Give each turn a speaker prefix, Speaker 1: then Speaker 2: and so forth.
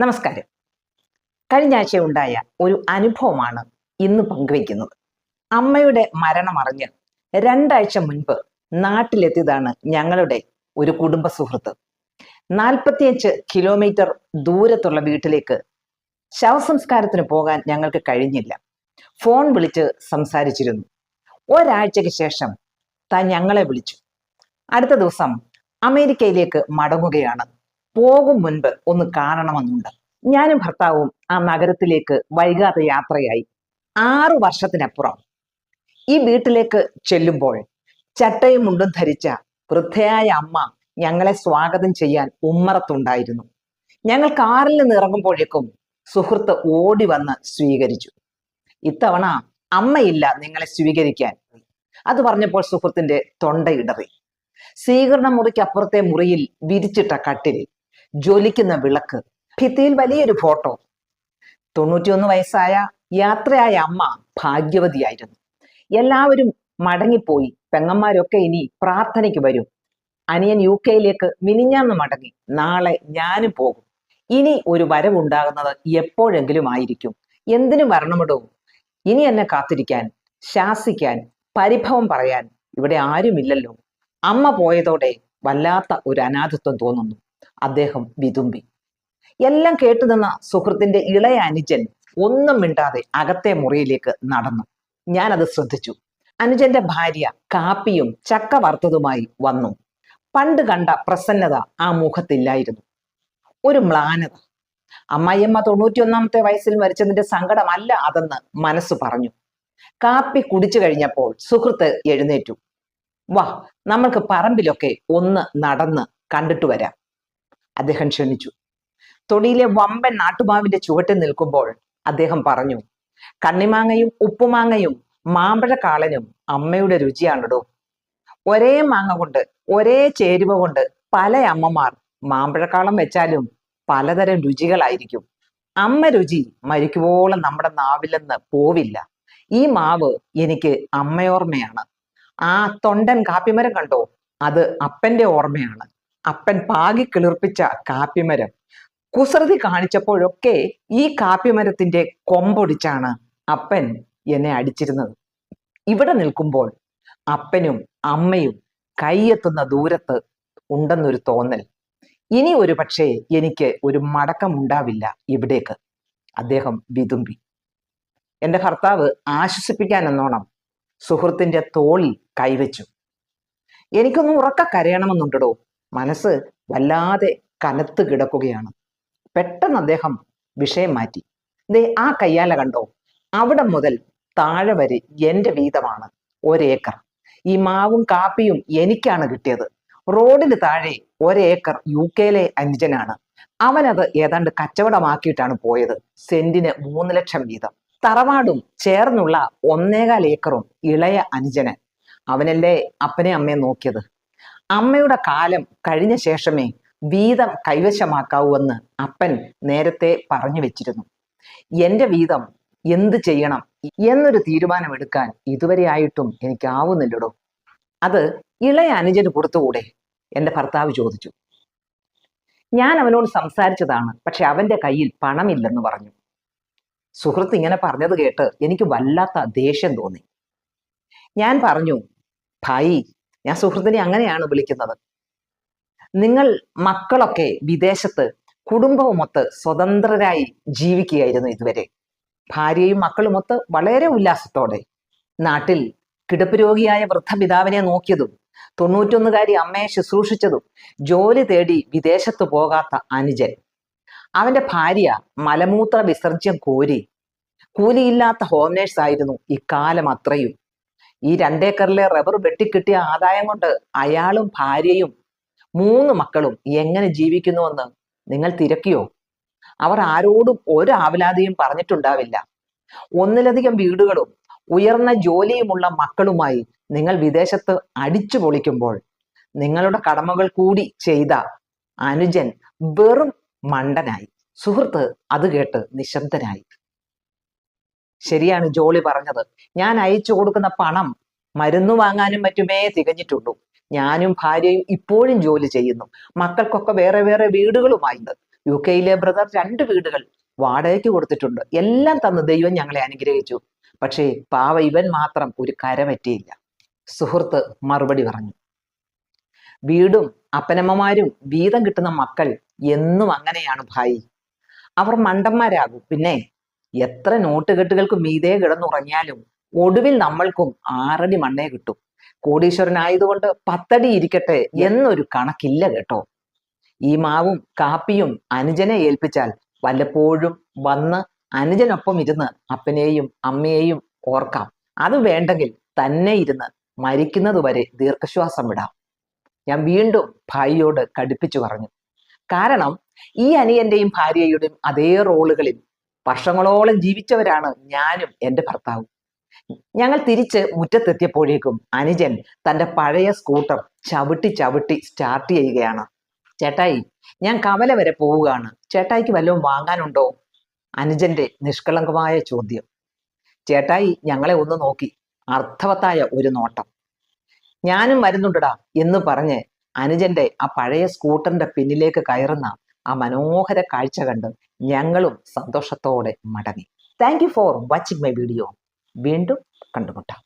Speaker 1: നമസ്കാരം. കഴിഞ്ഞ ആഴ്ച ഉണ്ടായ ഒരു അനുഭവമാണ് ഇന്ന് പങ്കുവയ്ക്കുന്നത്. അമ്മയുടെ മരണം മരണമറിഞ്ഞ് രണ്ടാഴ്ച മുൻപ് നാട്ടിലെത്തിയതാണ് ഞങ്ങളുടെ ഒരു കുടുംബ സുഹൃത്ത്. നാൽപ്പത്തിയഞ്ച് കിലോമീറ്റർ ദൂരത്തുള്ള വീട്ടിലേക്ക് ശവസംസ്കാരത്തിന് പോകാൻ ഞങ്ങൾക്ക് കഴിഞ്ഞില്ല. ഫോൺ വിളിച്ച് സംസാരിച്ചിരുന്നു. ഒരാഴ്ചയ്ക്ക് ശേഷം താൻ ഞങ്ങളെ വിളിച്ചു. അടുത്ത ദിവസം അമേരിക്കയിലേക്ക് മടങ്ങുകയാണ്. പോകും മുൻപ് ഒന്ന് കാണണമെന്നുണ്ട്. ഞാനും ഭർത്താവും ആ നഗരത്തിലേക്ക് വൈകാതെ യാത്രയായി. ആറു വർഷത്തിനപ്പുറം ഈ വീട്ടിലേക്ക് ചെല്ലുമ്പോൾ ചട്ടയും മുണ്ടും ധരിച്ച വൃദ്ധയായ അമ്മ ഞങ്ങളെ സ്വാഗതം ചെയ്യാൻ ഉമ്മറത്തുണ്ടായിരുന്നു. ഞങ്ങൾ കാറിൽ നിന്ന് ഇറങ്ങുമ്പോഴേക്കും സുഹൃത്ത് ഓടി വന്ന് സ്വീകരിച്ചു. ഇത്തവണ അമ്മയില്ല നിങ്ങളെ സ്വീകരിക്കാൻ. അത് പറഞ്ഞപ്പോൾ സുഹൃത്തിന്റെ തൊണ്ടയിടറി. സ്വീകരണ മുറിക്ക് അപ്പുറത്തെ മുറിയിൽ വിരിച്ചിട്ട കട്ടിലിൽ ജ്വലിക്കുന്ന വിളക്ക്. ഭിത്തിയിൽ വലിയൊരു ഫോട്ടോ. തൊണ്ണൂറ്റിയൊന്ന് വയസ്സായ യാത്രയായ അമ്മ ഭാഗ്യവതിയായിരുന്നു. എല്ലാവരും മടങ്ങിപ്പോയി. പെങ്ങന്മാരൊക്കെ ഇനി പ്രാർത്ഥനയ്ക്ക് വരും. അനിയൻ യു കെയിലേക്ക് മിനിഞ്ഞാന്ന് മടങ്ങി. നാളെ ഞാനും പോകും. ഇനി ഒരു വരവുണ്ടാകുന്നത് എപ്പോഴെങ്കിലും ആയിരിക്കും. എന്തിനു വരണമിടോ ഇനി എന്നെ കാത്തിരിക്കാൻ ശാസിക്കാൻ പരിഭവം പറയാൻ ഇവിടെ ആരുമില്ലല്ലോ. അമ്മ പോയതോടെ വല്ലാത്ത ഒരു അനാഥത്വം തോന്നുന്നു. അദ്ദേഹം വിതുമ്പി. എല്ലാം കേട്ടുനിന്ന സുഹൃത്തിന്റെ ഇളയ അനുജൻ ഒന്നും മിണ്ടാതെ അകത്തെ മുറിയിലേക്ക് നടന്നു. ഞാനത് ശ്രദ്ധിച്ചു. അനുജന്റെ ഭാര്യ കാപ്പിയും ചക്ക വറുത്തതുമായി വന്നു. പണ്ട് കണ്ട പ്രസന്നത ആ മുഖത്തില്ലായിരുന്നു. ഒരു മ്ലാനത. അമ്മായിയമ്മ തൊണ്ണൂറ്റിയൊന്നാമത്തെ വയസ്സിൽ മരിച്ചതിന്റെ സങ്കടമല്ല അതെന്ന് മനസ്സ് പറഞ്ഞു. കാപ്പി കുടിച്ചു കഴിഞ്ഞപ്പോൾ സുഹൃത്ത് എഴുന്നേറ്റു. വാ നമ്മൾക്ക് പറമ്പിലൊക്കെ ഒന്ന് നടന്ന് കണ്ടിട്ട് വരാം. അദ്ദേഹം ക്ഷണിച്ചു. തൊടിയിലെ വമ്പൻ നാട്ടുമാവിന്റെ ചുവട്ടിൽ നിൽക്കുമ്പോൾ അദ്ദേഹം പറഞ്ഞു കണ്ണിമാങ്ങയും ഉപ്പുമാങ്ങയും മാമ്പഴക്കാളനും അമ്മയുടെ രുചിയാണിടോ. ഒരേ മാങ്ങ കൊണ്ട് ഒരേ ചേരുവ കൊണ്ട് പല അമ്മമാർ മാമ്പഴക്കാളം വെച്ചാലും പലതരം രുചികളായിരിക്കും. അമ്മ രുചി മരിക്കുവോളം നമ്മുടെ നാവിലെന്ന് പോവില്ല. ഈ മാവ് എനിക്ക് അമ്മയോർമ്മയാണ്. ആ തൊണ്ടൻ കാപ്പിമരം കണ്ടോ? അത് അപ്പന്റെ ഓർമ്മയാണ്. അപ്പൻ പാകി കിളിർപ്പിച്ച കാപ്പിമരം. കുസൃതി കാണിച്ചപ്പോഴൊക്കെ ഈ കാപ്പിമരത്തിന്റെ കൊമ്പൊടിച്ചാണ് അപ്പൻ എന്നെ അടിച്ചിരുന്നത്. ഇവിടെ നിൽക്കുമ്പോൾ അപ്പനും അമ്മയും കൈയെത്തുന്ന ദൂരത്ത് ഉണ്ടെന്നൊരു തോന്നൽ. ഇനി ഒരു പക്ഷേ എനിക്ക് ഒരു മടക്കം ഉണ്ടാവില്ല ഇവിടേക്ക്. അദ്ദേഹം വിതുമ്പി. എന്റെ ഭർത്താവ് ആശ്വസിപ്പിക്കാൻ എന്നോണം സുഹൃത്തിന്റെ തോളിൽ കൈവച്ചു. എനിക്കൊന്ന് ഉറക്ക കരയണമെന്നുണ്ടടോ? മനസ്സ് വല്ലാതെ കനത്ത് കിടക്കുകയാണ്. പെട്ടെന്ന് അദ്ദേഹം വിഷയം മാറ്റി. ദേ ആ കയ്യാല കണ്ടോ? അവിടെ മുതൽ താഴെ വരെ എന്റെ വീതമാണ് ഒരേക്കർ. ഈ മാവും കാപ്പിയും എനിക്കാണ് കിട്ടിയത്. റോഡിന് താഴെ ഒരേക്കർ യു കെയിലെ അനുജനാണ്. അവനത് ഏതാണ്ട് കച്ചവടമാക്കിയിട്ടാണ് പോയത്. സെന്റിന് മൂന്ന് ലക്ഷം വീതം. തറവാടും ചേർന്നുള്ള ഒന്നേകാൽ ഏക്കറും ഇളയ അനുജന്. അവനല്ലേ അപ്പനെ അമ്മയെ നോക്കിയത്? അമ്മയുടെ കാലം കഴിഞ്ഞ ശേഷമേ വീതം കൈവശമാക്കാവൂ എന്ന് അപ്പൻ നേരത്തെ പറഞ്ഞു വെച്ചിരുന്നു. എന്റെ വീതം എന്ത് ചെയ്യണം എന്നൊരു തീരുമാനമെടുക്കാൻ ഇതുവരെ ആയിട്ടും എനിക്കാവുന്നില്ലടോ. അത് ഇളയ അനുജന് കൊടുത്തുകൂടെ? എന്റെ ഭർത്താവ് ചോദിച്ചു. ഞാൻ അവനോട് സംസാരിച്ചതാണ് പക്ഷെ അവന്റെ കയ്യിൽ പണമില്ലെന്ന് പറഞ്ഞു. സുഹൃത്ത് ഇങ്ങനെ പറഞ്ഞത് കേട്ട് എനിക്ക് വല്ലാത്ത ദേഷ്യം തോന്നി. ഞാൻ പറഞ്ഞു ഭായി ഞാൻ സുഹൃത്തിനെ അങ്ങനെയാണ് വിളിക്കുന്നത്. നിങ്ങൾ മക്കളൊക്കെ വിദേശത്ത് കുടുംബവുമൊത്ത് സ്വതന്ത്രരായി ജീവിക്കുകയായിരുന്നു ഇതുവരെ. ഭാര്യയും മക്കളുമൊത്ത് വളരെ ഉല്ലാസത്തോടെ നാട്ടിൽ കിടപ്പ് രോഗിയായ വൃദ്ധപിതാവിനെ നോക്കിയതും തൊണ്ണൂറ്റൊന്നുകാരി അമ്മയെ ശുശ്രൂഷിച്ചതും ജോലി തേടി വിദേശത്ത് പോകാത്ത അനുജൻ. അവന്റെ ഭാര്യ മലമൂത്ര വിസർജ്യം കോരി കൂലിയില്ലാത്ത ഹോം നേഴ്സ് ആയിരുന്നു ഇക്കാലം അത്രയും. ഈ രണ്ടേക്കറിലെ റബ്ബർ വെട്ടിക്കിട്ടിയ ആദായം കൊണ്ട് അയാളും ഭാര്യയും മൂന്ന് മക്കളും എങ്ങനെ ജീവിക്കുന്നുവെന്ന് നിങ്ങൾ തിരക്കിയോ? അവർ ആരോടും ഒരു ആവലാതിയും പറഞ്ഞിട്ടുണ്ടാവില്ല. ഒന്നിലധികം വീടുകളും ഉയർന്ന ജോലിയുമുള്ള മക്കളുമായി നിങ്ങൾ വിദേശത്ത് അടിച്ചു പൊളിക്കുമ്പോൾ നിങ്ങളുടെ കടമകൾ കൂടി ചെയ്ത അനുജൻ വെറും മണ്ടനായി. സുഹൃത്ത് അത് കേട്ട് നിശബ്ദനായി. ശരിയാണ് ജോളി പറഞ്ഞത്. ഞാൻ അയച്ചു കൊടുക്കുന്ന പണം മരുന്ന് വാങ്ങാനും മറ്റുമേ തികഞ്ഞിട്ടുള്ളൂ. ഞാനും ഭാര്യയും ഇപ്പോഴും ജോലി ചെയ്യുന്നു. മക്കൾക്കൊക്കെ വേറെ വേറെ വീടുകളുമായിണ്ട്. യു കെയിലെ ബ്രദർ രണ്ട് വീടുകൾ വാടകയ്ക്ക് കൊടുത്തിട്ടുണ്ട്. എല്ലാം തന്ന് ദൈവം ഞങ്ങളെ അനുഗ്രഹിച്ചു. പക്ഷേ പാവ ഇവൻ മാത്രം ഒരു കര പറ്റിയില്ല സുഹൃത്ത് മറുപടി പറഞ്ഞു. വീടും അപ്പനമ്മമാരും വീതം കിട്ടുന്ന മക്കൾ എന്നും അങ്ങനെയാണ് ഭായി. അവർ മണ്ടന്മാരാകും. പിന്നെ എത്ര നോട്ടുകെട്ടുകൾക്ക് മീതെ കിടന്നുറങ്ങിയാലും ഒടുവിൽ നമ്മൾക്കും ആറടി മണ്ണേ കിട്ടും. കോടീശ്വരനായതുകൊണ്ട് പത്തടി ഇരിക്കട്ടെ എന്നൊരു കണക്കില്ല കേട്ടോ. ഈ മാവും കാപ്പിയും അനുജനെ ഏൽപ്പിച്ചാൽ വല്ലപ്പോഴും വന്ന് അനുജനൊപ്പം ഇരുന്ന് അപ്പനെയും അമ്മയെയും ഓർക്കാം. അത് വേണ്ടെങ്കിൽ തന്നെ ഇരുന്ന് മരിക്കുന്നതുവരെ ദീർഘശ്വാസം വിടാം. ഞാൻ വീണ്ടും ഭായിയോട് കടുപ്പിച്ചു പറഞ്ഞു. കാരണം ഈ അനിയന്റെയും ഭാര്യയുടെയും അതേ റോളുകളിൽ വർഷങ്ങളോളം ജീവിച്ചവരാണ് ഞാനും എന്റെ ഭർത്താവും. ഞങ്ങൾ തിരിച്ച് മുറ്റത്തെത്തിയപ്പോഴേക്കും അനുജൻ തന്റെ പഴയ സ്കൂട്ടർ ചവിട്ടി ചവിട്ടി സ്റ്റാർട്ട് ചെയ്യുകയാണ്. ചേട്ടായി ഞാൻ കവല വരെ പോവുകയാണ്. ചേട്ടായിക്ക് വല്ലതും വാങ്ങാനുണ്ടോ? അനുജന്റെ നിഷ്കളങ്കമായ ചോദ്യം. ചേട്ടായി ഞങ്ങളെ ഒന്ന് നോക്കി. അർത്ഥവത്തായ ഒരു നോട്ടം. ഞാനും വരുന്നുണ്ടടാ എന്ന് പറഞ്ഞ് അനുജന്റെ ആ പഴയ സ്കൂട്ടറിന്റെ പിന്നിലേക്ക് കയറുന്ന ആ മനോഹര കാഴ്ച കണ്ട് ഞങ്ങളും സന്തോഷത്തോടെ മടങ്ങി. Thank you for watching my video വീണ്ടും കണ്ടുമുട്ടാം.